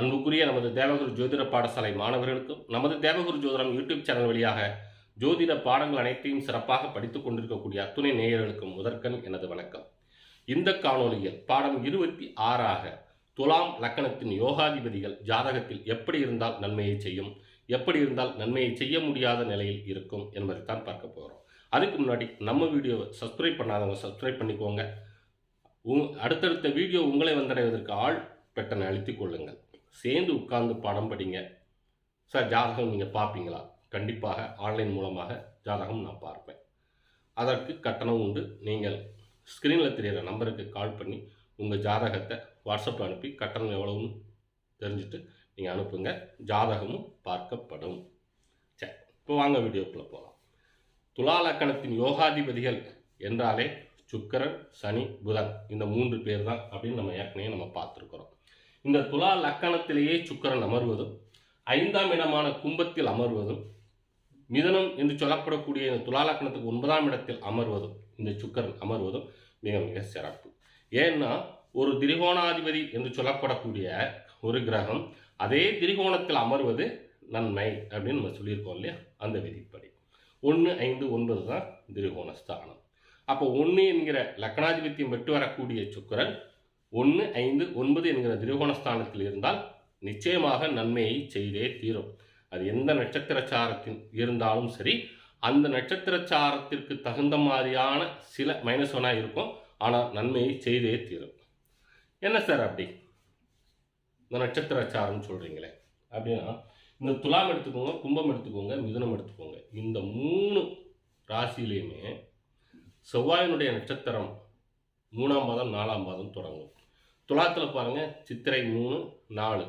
அன்புக்குரிய நமது தேவகுரு ஜோதிட பாடசாலை மாணவர்களுக்கும் நமது தேவகுரு ஜோதிடம் யூடியூப் சேனல் வழியாக ஜோதிட பாடங்கள் அனைத்தையும் சிறப்பாக படித்துக் கொண்டிருக்கக்கூடிய அத்துணை நேயர்களுக்கும் முதற்கண் எனது வணக்கம். இந்த காணொலியில் பாடம் இருபத்தி ஆறாக துலாம் லக்கணத்தின் யோகாதிபதிகள் ஜாதகத்தில் எப்படி இருந்தால் நன்மையை செய்யும் எப்படி இருந்தால் நன்மையை செய்ய முடியாத நிலையில் இருக்கும் என்பதை தான் பார்க்க போகிறோம். அதுக்கு முன்னாடி நம்ம வீடியோவை சப்ஸ்கிரைப் பண்ணாதவங்க சப்ஸ்கிரைப் பண்ணிக்கோங்க. உங் அடுத்தடுத்த வீடியோ உங்களை வந்தடைவதற்கு ஆள் பெட்டனை அழுத்திக் கொள்ளுங்கள். சேர்ந்து உட்கார்ந்து படம் படிங்க. சார் ஜாதகம் நீங்கள் பார்ப்பீங்களா? கண்டிப்பாக ஆன்லைன் மூலமாக ஜாதகம் நான் பார்ப்பேன். அதற்கு கட்டணம் உண்டு. நீங்கள் ஸ்க்ரீனில் தெரிகிற நம்பருக்கு கால் பண்ணி உங்கள் ஜாதகத்தை வாட்ஸ்அப்பில் அனுப்பி கட்டணம் எவ்வளவுன்னு தெரிஞ்சுட்டு நீங்கள் அனுப்புங்க. ஜாதகமும் பார்க்கப்படும். சரி இப்போ வாங்க வீடியோக்குள்ளே போகலாம் துலா லக்கணத்தின் யோகாதிபதிகள் என்றாலே சுக்கரன் சனி புதன் இந்த மூன்று பேர் தான் அப்படின்னு நம்ம ஏற்கனவே நம்ம பார்த்துருக்குறோம். இந்த துலா லக்கணத்திலேயே சுக்கரன் அமர்வதும் ஐந்தாம் இடமான கும்பத்தில் அமர்வதும் மிதனம் என்று சொல்லப்படக்கூடிய இந்த துலா லக்கணத்துக்கு ஒன்பதாம் இடத்தில் அமர்வதும் இந்த சுக்கரன் அமர்வதும் மிக மிக சிறப்பு. ஏன்னா ஒரு திரிகோணாதிபதி என்று சொல்லப்படக்கூடிய ஒரு கிரகம் அதே திரிகோணத்தில் அமர்வது நன்மை அப்படின்னு நம்ம சொல்லியிருக்கோம் இல்லையா? அந்த விதிப்படி. ஒன்று ஐந்து ஒன்பது தான் திரிகோண ஸ்தானம் அப்போ ஒன்று என்கிற லக்னாதிபத்தியம் பெற்று வரக்கூடிய சுக்கரன் ஒன்று ஐந்து ஒன்பது என்கிற திரிகோணஸ்தானத்தில் இருந்தால் நிச்சயமாக நன்மையை செய்தே தீரும். அது எந்த நட்சத்திர சாரத்தின் இருந்தாலும் சரி அந்த நட்சத்திர சாரத்திற்கு தகுந்த மாதிரியான சில மைனஸ் ஒன்னாக இருக்கும். ஆனால் நன்மையை செய்தே தீரும். என்ன சார் அப்படி? இந்த நட்சத்திர சாரம்னு சொல்கிறீங்களே அப்படின்னா இந்த துலாம் எடுத்துக்கோங்க கும்பம் எடுத்துக்கோங்க மிதுனம் எடுத்துக்கோங்க. இந்த மூணு ராசியிலையுமே செவ்வாயினுடைய நட்சத்திரம் மூணாம் பாதம் நாலாம் பாதம் தொடங்கும். துலாத்தில் பாருங்கள் சித்திரை மூணு நாலு.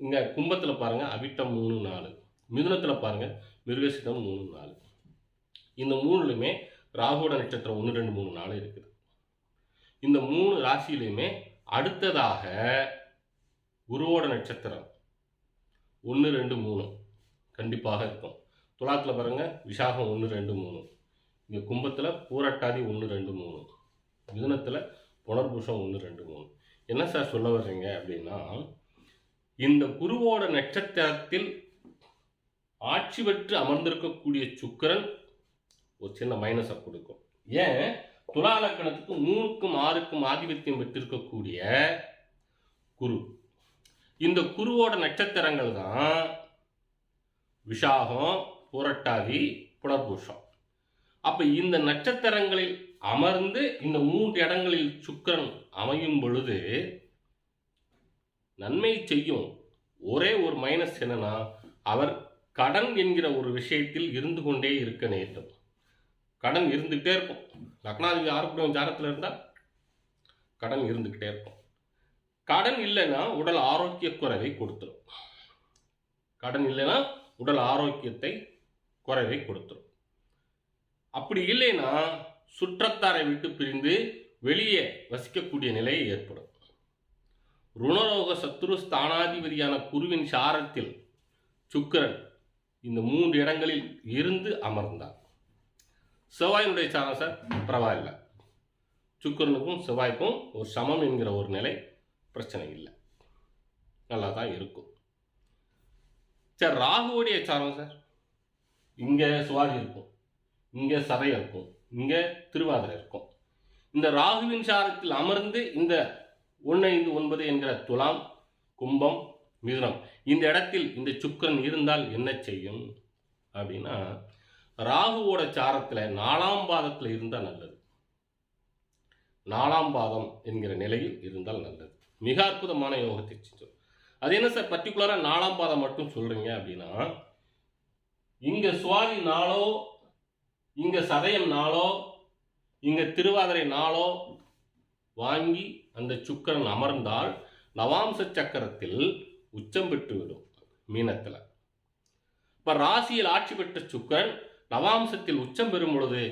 இங்கே கும்பத்தில் பாருங்கள் அவிட்டம் மூணு நாலு. மிதுனத்தில் பாருங்கள் மிருகசிதம் மூணு நாலு. இந்த மூணுலையுமே ராகுவோட நட்சத்திரம் ஒன்று ரெண்டு மூணு நாலு இருக்குது. இந்த மூணு ராசியிலையுமே அடுத்ததாக குருவோட நட்சத்திரம் ஒன்று ரெண்டு மூணு கண்டிப்பாக இருக்கும். துலாத்தில் பாருங்கள் விசாகம் ஒன்று ரெண்டு மூணு. இங்கே கும்பத்தில் பூரட்டாதி ஒன்று ரெண்டு மூணு. மிதுனத்தில் புனர்பூஷம் ஒன்று ரெண்டு மூணு. என்ன சார் சொல்ல வர்றீங்க அப்படின்னா இந்த குருவோட நட்சத்திரத்தில் ஆட்சி பெற்று அமர்ந்திருக்கக்கூடிய சுக்கிரன் ஒரு சின்ன மைனஸை கொடுக்கும். ஏன்? துலா லக்கணத்துக்கு மூணுக்கும் ஆறுக்கும் ஆதிபத்தியம் பெற்றிருக்கக்கூடிய குரு. இந்த குருவோட நட்சத்திரங்கள் தான் விஷாகம் புரட்டாதி புனர்பூஷம் அப்போ இந்த நட்சத்திரங்களில் அமர்ந்து இந்த மூன்று இடங்களில் சுக்கிரன் அமையும் பொழுது நன்மை செய்யும். ஒரே ஒரு மைனஸ் என்னன்னா அவர் கடன் என்கிற ஒரு விஷயத்தில் இருந்து கொண்டே இருக்க நேரிடும் கடன் இருந்துகிட்டே இருக்கும். லக்னாதிபதி ஆரோக்கியம் ஜாரத்தில் இருந்தால் கடன் இருந்துக்கிட்டே இருக்கும். கடன் இல்லைன்னா உடல் ஆரோக்கிய குறைவை கொடுத்துரும். கடன் இல்லைன்னா உடல் ஆரோக்கியத்தை குறைவை கொடுத்துரும். அப்படி இல்லைன்னா சுற்றத்தாரை விட்டு பிரிந்து வெளியே வசிக்கக்கூடிய நிலை ஏற்படும். ருணரோக சத்ரு ஸ்தானாதிபதியான குருவின் சாரத்தில் சுக்கரன் இந்த மூன்று இடங்களில் இருந்து அமர்ந்தார் செவ்வாயினுடைய சாரம் சார் பரவாயில்ல. சுக்கிரனுக்கும் செவ்வாய்க்கும் ஒரு சமம் என்கிற ஒரு நிலை பிரச்சனை இல்லை. நல்லா தான் இருக்கும். சார் ராகுவோடைய சாரம் சார் இங்கே சுவாதி இருக்கும் இங்கே சதை இருக்கும். இங்கே திருவாதிரை இருக்கும். இந்த ராகுவின் சாரத்தில் அமர்ந்து இந்த ஒன்று ஐந்து ஒன்பது என்கிற துலாம் கும்பம் மிதுனம் இந்த இடத்தில் இந்த சுக்கரன் இருந்தால் என்ன செய்யும்? அப்படின்னா ராகுவோட சாரத்தில் நாலாம் பாதத்தில் இருந்தால் நல்லது. நாலாம் பாதம் என்கிற நிலையில் இருந்தால் நல்லது. மிக அற்புதமான யோகத்தை செஞ்சோம். அது என்ன சார்? பர்டிகுலராக நாலாம் பாதம் மட்டும் சொல்கிறீங்க அப்படின்னா இங்கே சுவாதி நாளோ இங்கே சதயம் நாளோ இங்கே திருவாதிரை நாளோ வாங்கி அந்த சுக்கரன் அமர்ந்தால் நவாம்ச சக்கரத்தில் உச்சம் பெற்றுவிடும் மீனத்தில். இப்போ ராசியில் ஆட்சி பெற்ற சுக்கரன் நவாம்சத்தில் உச்சம் பெறும் பொழுது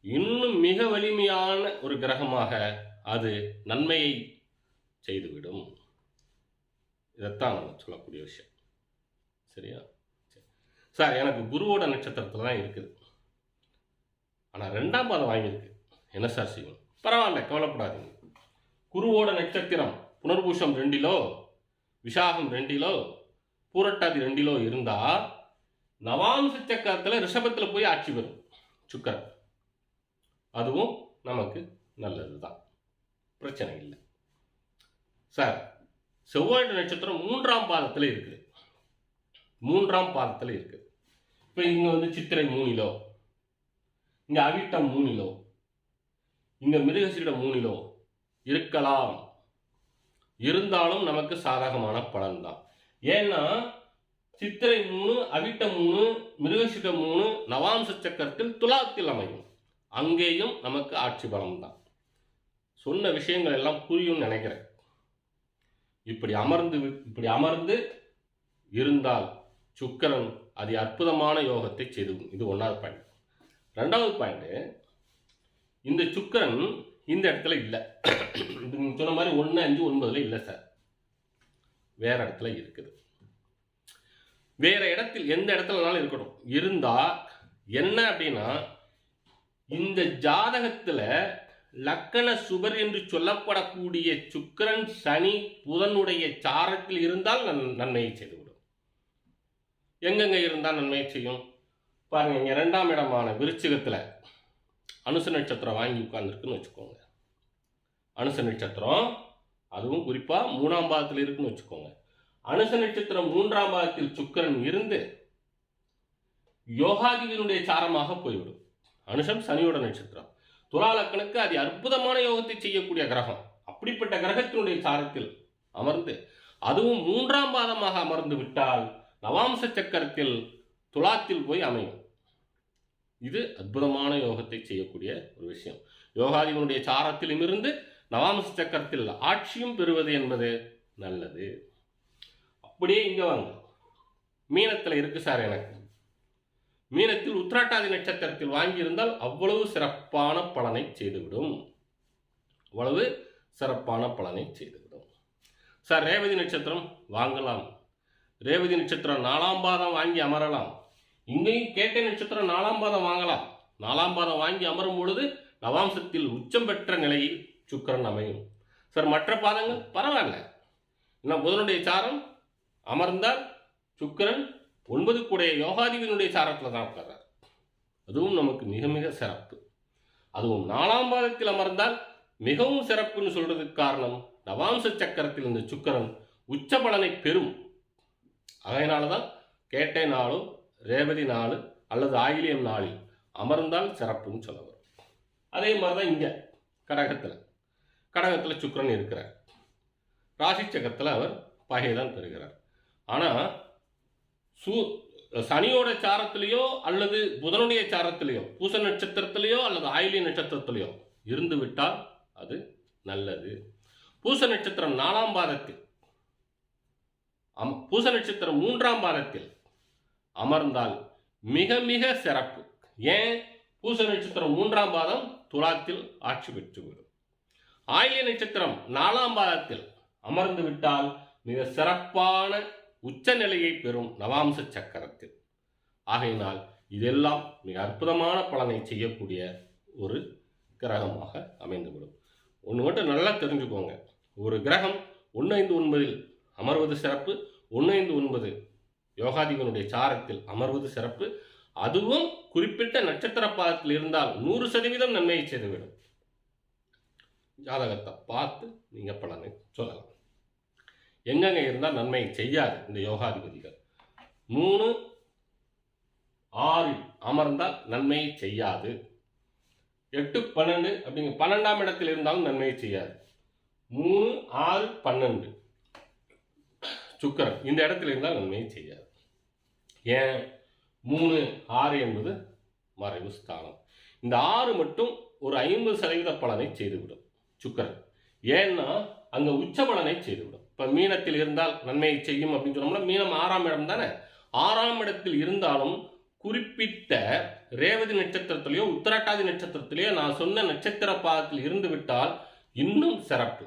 இன்னும் மிக வலிமையான ஒரு கிரகமாக அது நன்மையை செய்துவிடும். இதைத்தான் நம்ம சொல்லக்கூடிய விஷயம். சரியா? சரி. சார் எனக்கு குருவோட நட்சத்திரத்தில் தான் இருக்குது. ஆனால் ரெண்டாம் பாதம் வாங்கியிருக்கு. என்ன சார் செய்யும் பரவாயில்ல கவலைப்படாதீங்க. குருவோட நட்சத்திரம் புனர்பூஷம் ரெண்டிலோ விஷாகம் ரெண்டிலோ பூரட்டாதி ரெண்டிலோ இருந்தால் நவாம்ச சக்கரத்தில் ரிஷபத்தில் போய் ஆட்சி வரும் சுக்கரன். அதுவும் நமக்கு நல்லது தான் பிரச்சனை இல்லை. சார் செவ்வாய் நட்சத்திரம் மூன்றாம் பாதத்தில் இருக்குது மூன்றாம் பாதத்தில் இருக்குது இப்போ இங்கே வந்து சித்திரை மூணிலோ இங்கே அவிட்டம் மூணிலோ இங்கே மிருகசீடம் மூணிலோ இருக்கலாம். இருந்தாலும் நமக்கு சாதகமான பலன்தான். ஏன்னா சித்திரை மூணு அவிட்டம் மூணு மிருகசீடம் மூணு நவாம்ச சக்கரத்தில் துலாத்தில் அமையும். அங்கேயும் நமக்கு ஆட்சி பலம் தான் சொன்ன விஷயங்கள் எல்லாம் புரியும் நினைக்கிறேன். இப்படி அமர்ந்து இப்படி அமர்ந்து இருந்தால் சுக்கிரன் அது அற்புதமான யோகத்தை செய்து இது ஒன்றாவது பயன் ரெண்டாவது பாயிண்ட் இந்த சுக்கரன் இந்த இடத்துல இல்லை. நீங்கள் சொன்ன மாதிரி ஒன்று அஞ்சு ஒன்பதுல இல்லை சார் வேற இடத்துல இருக்குது. வேற இடத்தில் எந்த இடத்துலனாலும் இருக்கட்டும். இருந்தா என்ன அப்படின்னா இந்த ஜாதகத்துல லக்கண சுபர் என்று சொல்லப்படக்கூடிய சுக்கிரன் சனி புதனுடைய சாரத்தில் இருந்தால் நன்- நன்மையை செய்துவிடும். எங்கெங்க இருந்தால் நன்மையை செய்யும்? பாருங்க இங்க ரெண்டாம் இடமான விருச்சிகத்துல அனுச நட்சத்திரம் வாங்கி உட்கார்ந்துருக்குன்னு வச்சுக்கோங்க. அனுச நட்சத்திரம் அதுவும் குறிப்பா மூணாம் பாதத்தில் இருக்குன்னு வச்சுக்கோங்க. அனுச நட்சத்திரம் மூன்றாம் பாதத்தில் சுக்கிரன் இருந்து யோகாதிபதியினுடைய சாரமாக போய்விடும். அனுஷம் சனியோட நட்சத்திரம். துலாலக்கனுக்கு அது அற்புதமான யோகத்தை செய்யக்கூடிய கிரகம். அப்படிப்பட்ட கிரகத்தினுடைய சாரத்தில் அமர்ந்து அதுவும் மூன்றாம் பாதமாக அமர்ந்து விட்டால் நவாம்ச சக்கரத்தில் துலாத்தில் போய் அமையும். இது அற்புதமான யோகத்தை செய்யக்கூடிய ஒரு விஷயம். யோகாதிபனுடைய சாரத்திலும் இருந்து நவாம்ச சக்கரத்தில் ஆட்சியும் பெறுவது என்பது நல்லது. அப்படியே இங்க வாங்க. மீனத்தில் இருக்கு சார் எனக்கு. மீனத்தில் உத்திராட்டாதி நட்சத்திரத்தில் வாங்கியிருந்தால் அவ்வளவு சிறப்பான பலனை செய்துவிடும். அவ்வளவு சிறப்பான பலனை செய்துவிடும். சார் ரேவதி நட்சத்திரம் வாங்கலாம். ரேவதி நட்சத்திரம் நாலாம் பாதம் வாங்கி அமரலாம். இங்கேயும் கேட்டை நட்சத்திரம் நாலாம் பாதம் வாங்கலாம். நாலாம் பாதம் வாங்கி அமரும் பொழுது நவாம்சத்தில் உச்சம் பெற்ற நிலையில் சுக்கிரன் அமையும். சார் மற்ற பாதங்கள் பரவாயில்ல. இன்னும் புதனுடைய சாரம் அமர்ந்தால் சுக்கிரன் ஒன்பது கூடைய யோகாதிபதியினுடைய சாரத்தில் தான் உட்கார்றார். அதுவும் நமக்கு மிக மிக சிறப்பு. அதுவும் நாலாம் பாதத்தில் அமர்ந்தால் மிகவும் சிறப்புன்னு சொல்றதுக்கு காரணம் நவாம்ச சக்கரத்தில் இந்த சுக்கிரன் உச்ச பலனை பெறும். அதனால தான் கேட்டை நாளும் ரேவதி நாள் அல்லது ஆயிலியம் நாளில் அமர்ந்தால் சிறப்புன்னு சொல்ல வரும். அதே மாதிரி தான் இங்கே கடகத்தில். கடகத்தில் சுக்கரன் இருக்கிறார். ராசி சக்கரத்தில் அவர் பகை தான் பெறுகிறார். ஆனால் சூ சனியோட சாரத்திலேயோ அல்லது புதனுடைய சாரத்திலேயோ பூச நட்சத்திரத்திலேயோ அல்லது ஆயிலிய நட்சத்திரத்திலேயோ இருந்து விட்டால் அது நல்லது. பூச நட்சத்திரம் நாலாம் பாதத்தில் அம் பூச நட்சத்திரம் மூன்றாம் பாதத்தில் அமர்ந்தால் மிக மிக சிறப்பு. ஏன்? பூச நட்சத்திரம் மூன்றாம் பாதம் துலாத்தில் ஆட்சி பெற்றுவிடும். ஆயிலிய நட்சத்திரம் நாலாம் பாதத்தில் அமர்ந்து விட்டால் மிக சிறப்பான உச்ச நிலையை பெறும் நவாம்ச சக்கரத்தில். ஆகையினால் இதெல்லாம் மிக அற்புதமான பலனை செய்யக்கூடிய ஒரு கிரகமாக அமைந்துவிடும். ஒன்று மட்டும் நல்லா தெரிஞ்சுக்கோங்க. ஒரு கிரகம் ஒன்று ஐந்து ஒன்பதில் அமர்வது சிறப்பு ஒன்று ஐந்து ஒன்பது யோகாதிபனுடைய சாரத்தில் அமர்வது சிறப்பு. அதுவும் குறிப்பிட்ட நட்சத்திர பாதத்தில் இருந்தால் நூறு சதவீதம் நன்மையை செய்துவிடும். ஜாதகத்தை பார்த்து நீங்கள் பலனை சொல்லலாம். எங்கெங்க இருந்தால் நன்மையை செய்யாது இந்த யோகாதிபதிகள். மூணு ஆறு அமர்ந்தால் நன்மையை செய்யாது. எட்டு பன்னெண்டு அப்படிங்க பன்னெண்டாம் இடத்தில் இருந்தாலும் நன்மையை செய்யாது. மூணு ஆறு பன்னெண்டு. சுக்கரன். இந்த இடத்துல இருந்தால் நன்மையை செய்யாது. ஏன்? மூணு ஆறு என்பது மறைவு ஸ்தானம். இந்த ஆறு மட்டும் ஒரு ஐம்பது சதவீத பலனை செய்துவிடும் சுக்கரன். ஏன்னா அங்க உச்ச பலனை செய்துவிடும். இப்ப மீனத்தில் இருந்தால் நன்மையை செய்யும் அப்படின்னு சொன்னோம்னா மீனம் ஆறாம் இடம் தானே? ஆறாம் இடத்தில் இருந்தாலும் குறிப்பிட்ட ரேவதி நட்சத்திரத்திலேயோ உத்தராட்டாதி நட்சத்திரத்திலேயோ நான் சொன்ன நட்சத்திர பாதத்தில் இருந்து விட்டால் இன்னும் சிறப்பு.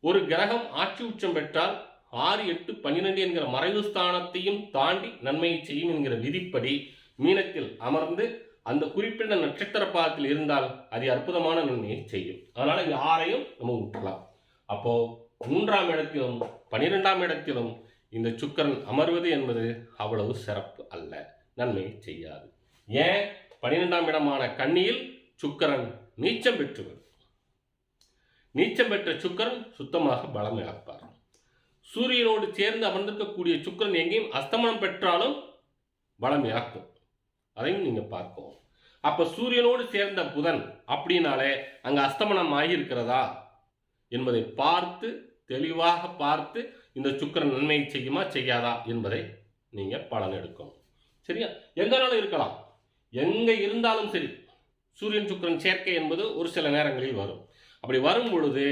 ஒரு கிரகம் ஆட்சி உச்சம் பெற்றால் ஆறு எட்டு பன்னிரெண்டு என்கிற மறைவு ஸ்தானத்தையும் தாண்டி நன்மையை செய்யும் என்கிற விதிப்படி மீனத்தில் அமர்ந்து அந்த குறிப்பிட்ட நட்சத்திர பாதத்தில் இருந்தால் அது அற்புதமான நன்மையை செய்யும். அதனால இந்த ஆறையும் நம்ம விட்டுறலாம் அப்போ மூன்றாம் இடத்திலும் பனிரெண்டாம் இடத்திலும் இந்த சுக்கரன் அமர்வது என்பது அவ்வளவு சிறப்பு அல்ல. நன்மை செய்யாது. ஏன்? பனிரெண்டாம் இடமான கண்ணியில் சுக்கரன் நீச்சம் பெற்றுவர் நீச்சம் பெற்ற சுக்கரன் சுத்தமாக பலம் இழப்பார். சூரியனோடு சேர்ந்து அமர்ந்திருக்கக்கூடிய சுக்கிரன் எங்கேயும் அஸ்தமனம் பெற்றாலும் பலம் இழக்கும் அதையும் நீங்கள் பார்க்கும் அப்போ சூரியனோடு சேர்ந்த புதன் அப்படின்னாலே அங்கே அஸ்தமனம் ஆகியிருக்கிறதா என்பதை பார்த்து தெளிவாக பார்த்து இந்த சுக்கிரன் நன்மை செய்யுமா செய்யாதா என்பதை நீங்கள் பலன் எடுக்கணும். சரியா? எங்கனாலும் இருக்கலாம். எங்கே இருந்தாலும் சரி சூரியன் சுக்கிரன் சேர்க்கை என்பது ஒரு சில நேரங்களில் வரும். அப்படி வரும் பொழுது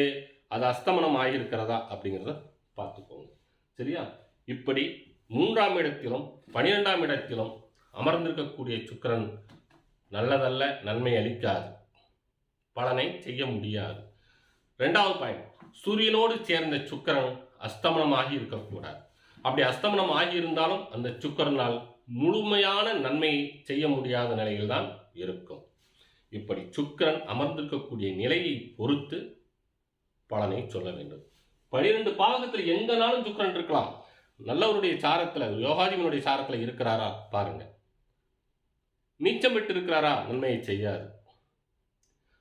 அது அஸ்தமனம் ஆகியிருக்கிறதா அப்படிங்கிறத பார்த்துக்கோங்க. சரியா? இப்படி மூன்றாம் இடத்திலும் பனிரெண்டாம் இடத்திலும் அமர்ந்திருக்கக்கூடிய சுக்கிரன் நல்லதல்ல நன்மை அளிக்காது. பலனை செய்ய முடியாது. ரெண்டாவது பாயிண்ட் சூரியனோடு சேர்ந்த சுக்கிரன் அஸ்தமனமாகி இருக்கக்கூடாது. அப்படி அஸ்தமனம் ஆகியிருந்தாலும் அந்த சுக்கரனால் முழுமையான நன்மையை செய்ய முடியாத நிலையில் தான் இருக்கும். இப்படி சுக்கிரன் அமர்ந்திருக்கக்கூடிய நிலையை பொறுத்து பலனை சொல்ல வேண்டும். பனிரெண்டு பாகத்தில் எங்கனாலும் சுக்கரன் இருக்கலாம். நல்லவருடைய சாரத்தில் யோகாதிபனுடைய சாரத்தில் இருக்கிறாரா? பாருங்க. நீச்சம் விட்டு இருக்கிறாரா நன்மையை செய்யாது.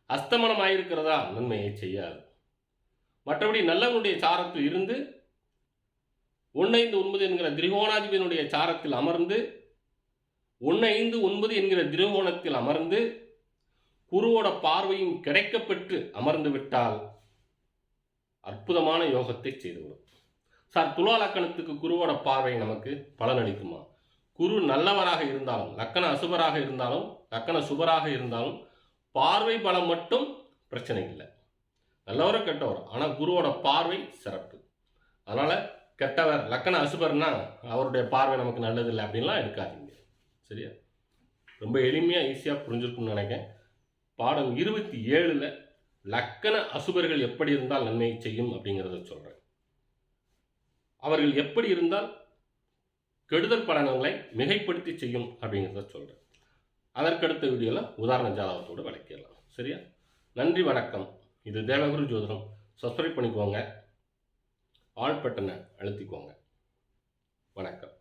அஸ்தமனம் ஆயிருக்கிறதா நன்மையை செய்யாது. மற்றபடி நல்லவனுடைய சாரத்தில் இருந்து ஒன்னைந்து ஒன்பது என்கிற திரிகோணாதிபதியினுடைய சாரத்தில் அமர்ந்து ஒன்னைந்து ஒன்பது என்கிற திரிகோணத்தில் அமர்ந்து குருவோட பார்வையும் கிடைக்கப்பெற்று அமர்ந்து விட்டால் அற்புதமான யோகத்தை செய்துவிடும். சார் துலா லக்கணத்துக்கு குருவோட பார்வை நமக்கு பலனளிக்குமா? குரு நல்லவராக இருந்தாலும் லக்கண அசுபராக இருந்தாலும் லக்கண சுபராக இருந்தாலும் பார்வை பலம் மட்டும் பிரச்சனை இல்லை. நல்லவரோ கெட்டவர் ஆனால் குருவோட பார்வை சிறப்பு. அதனால் கெட்டவர் லக்கண அசுபர்னா அவருடைய பார்வை நமக்கு நல்லதில்லை அப்படின்லாம் எடுக்காதீங்க. சரியா? ரொம்ப எளிமையாக ஈஸியாக புரிஞ்சிருக்கும்னு நினைக்கிறேன். பாடம் இருபத்தி ஏழில் லக்கண அசுபர்கள் எப்படி இருந்தால் நன்மையை செய்யும் அப்படிங்கிறத சொல்கிறேன் அவர்கள் எப்படி இருந்தால் கெடுதல் பலன்களை மிகைப்படுத்தி செய்யும் அப்படிங்கிறத சொல்கிறேன் அதற்கடுத்த வீடியோவில் உதாரண ஜாதகத்தோடு விளக்கிடலாம். சரியா? நன்றி வணக்கம். இது தேவகுரு ஜோதிடம். சப்ஸ்கிரைப் பண்ணிக்கோங்க. ஆல் பட்டனை அழுத்திக்கோங்க. வணக்கம்.